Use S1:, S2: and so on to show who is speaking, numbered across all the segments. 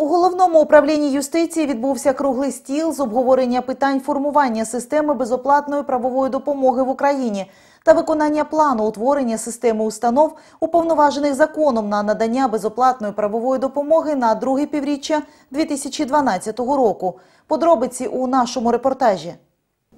S1: У головному управлінні юстиції відбувся круглий стіл з обговорення питань формування системи безоплатної правової допомоги в Україні та виконання плану утворення системи установ, уповноважених законом на надання безоплатної правової допомоги на друге півріччя 2012 року. Подробиці у нашому репортажі.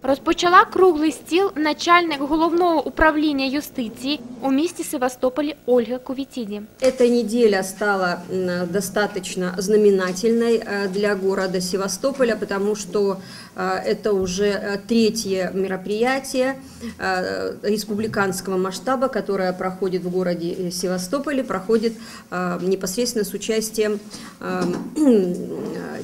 S2: Розпочала круглий стіл начальник головного управління юстиції у місті Севастополі Ольга Кувітіді.
S3: Эта неделя стала м, достаточно знаменательной э, для города Севастополя, потому что э, это уже э, третье мероприятие э, республиканского масштаба, которое проходит в городе э, Севастополе, проходит э, непосредственно с участием э, э,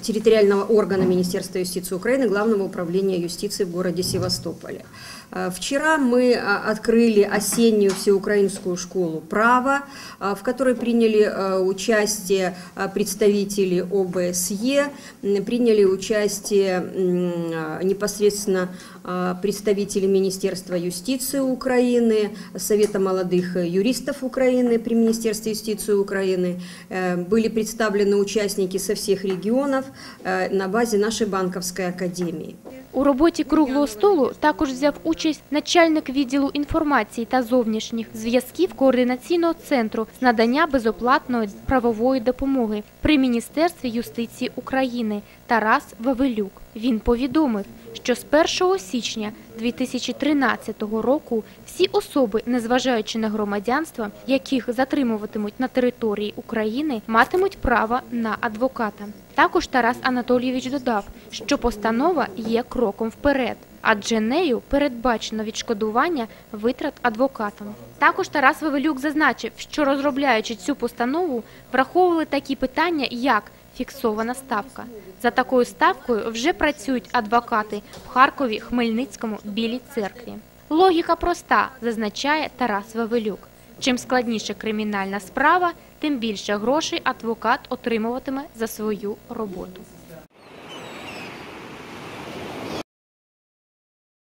S3: территориального органа Министерства юстиции Украины, Главного управления юстиции в городе Севастополе. Э, Вчера мы а, открыли осеннюю всеукраинскую школу права, а, в которой приняли э, участие а, представители ОБСЕ, приняли участие а, непосредственно а, представители Министерства юстиции Украины, Совета молодых юристов Украины при Министерстве юстиции Украины. Э, Были представлены участники со всех регионов э, на базе нашей банковской академии.
S2: У роботі круглого столу також взяв участь начальник відділу інформації та зовнішніх зв'язків координаційного центру з надання безоплатної правової допомоги при Міністерстві юстиції України Тарас Вавилюк. Він повідомив, що з 1 січня 2013 року всі особи, незважаючи на громадянство, яких затримуватимуть на території України, матимуть право на адвоката. Також Тарас Анатолійович додав, що постанова є кроком вперед, адже нею передбачено відшкодування витрат адвокатам. Також Тарас Вавилюк зазначив, що розробляючи цю постанову, враховували такі питання, як фіксована ставка. За такою ставкою вже працюють адвокати в Харкові, Хмельницькому, Білій церкві. Логіка проста, зазначає Тарас Вавилюк. Чим складніша кримінальна справа, тим більше грошей адвокат отримуватиме за свою роботу.